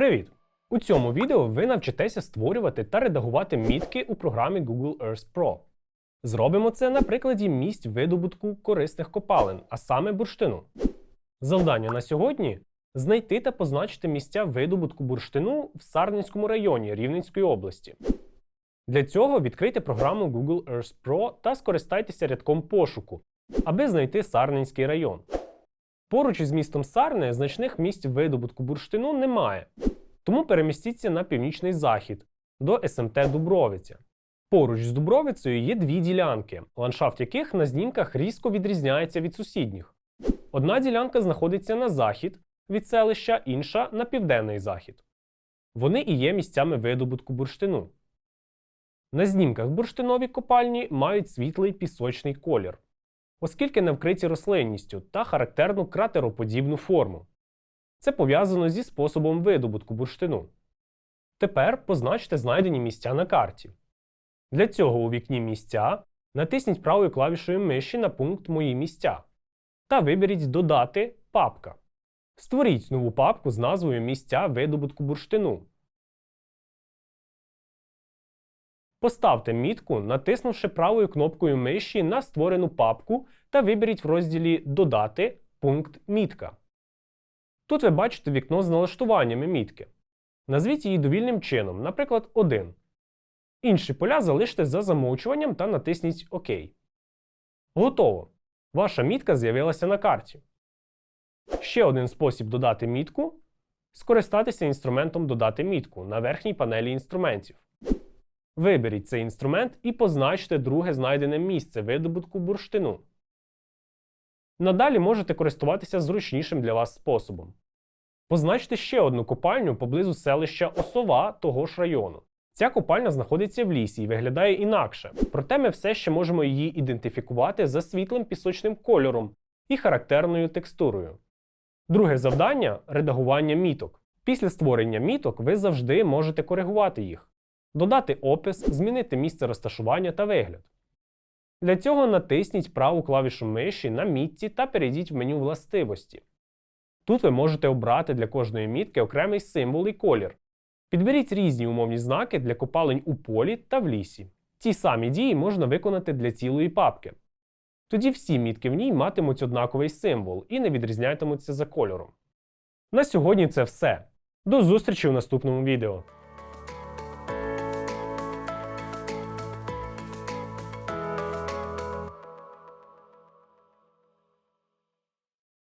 Привіт! У цьому відео ви навчитеся створювати та редагувати мітки у програмі Google Earth Pro. Зробимо це на прикладі місць видобутку корисних копалин, а саме бурштину. Завдання на сьогодні знайти та позначити місця видобутку бурштину в Сарненському районі Рівненської області. Для цього відкрийте програму Google Earth Pro та скористайтеся рядком пошуку, аби знайти Сарненський район. Поруч із містом Сарне значних місць видобутку бурштину немає, тому перемістіться на північний захід до СМТ Дубровиця. Поруч з Дубровицею є дві ділянки, ландшафт яких на знімках різко відрізняється від сусідніх. Одна ділянка знаходиться на захід від селища, інша на південний захід. Вони і є місцями видобутку бурштину. На знімках бурштинові копальні мають світлий пісочний колір, оскільки не вкриті рослинністю та характерну кратероподібну форму. Це пов'язано зі способом видобутку бурштину. Тепер позначте знайдені місця на карті. Для цього у вікні місця натисніть правою клавішою миші на пункт Мої місця та виберіть Додати папка. Створіть нову папку з назвою Місця видобутку бурштину. Поставте мітку, натиснувши правою кнопкою миші на створену папку та виберіть в розділі Додати пункт Мітка. Тут ви бачите вікно з налаштуваннями мітки. Назвіть її довільним чином, наприклад, 1. Інші поля залиште за замовчуванням та натисніть ОК. Готово. Ваша мітка з'явилася на карті. Ще один спосіб додати мітку скористатися інструментом Додати мітку на верхній панелі інструментів. Виберіть цей інструмент і позначте друге знайдене місце видобутку бурштину. Надалі можете користуватися зручнішим для вас способом. Позначте ще одну копальню поблизу селища Осова того ж району. Ця копальня знаходиться в лісі і виглядає інакше, проте ми все ще можемо її ідентифікувати за світлим пісочним кольором і характерною текстурою. Друге завдання редагування міток. Після створення міток ви завжди можете коригувати їх, додати опис, змінити місце розташування та вигляд. Для цього натисніть праву клавішу миші на мітці та перейдіть в меню властивості. Тут ви можете обрати для кожної мітки окремий символ і колір. Підберіть різні умовні знаки для копалень у полі та в лісі. Ті самі дії можна виконати для цілої папки. Тоді всі мітки в ній матимуть однаковий символ і не відрізнятимуться за кольором. На сьогодні це все. До зустрічі у наступному відео.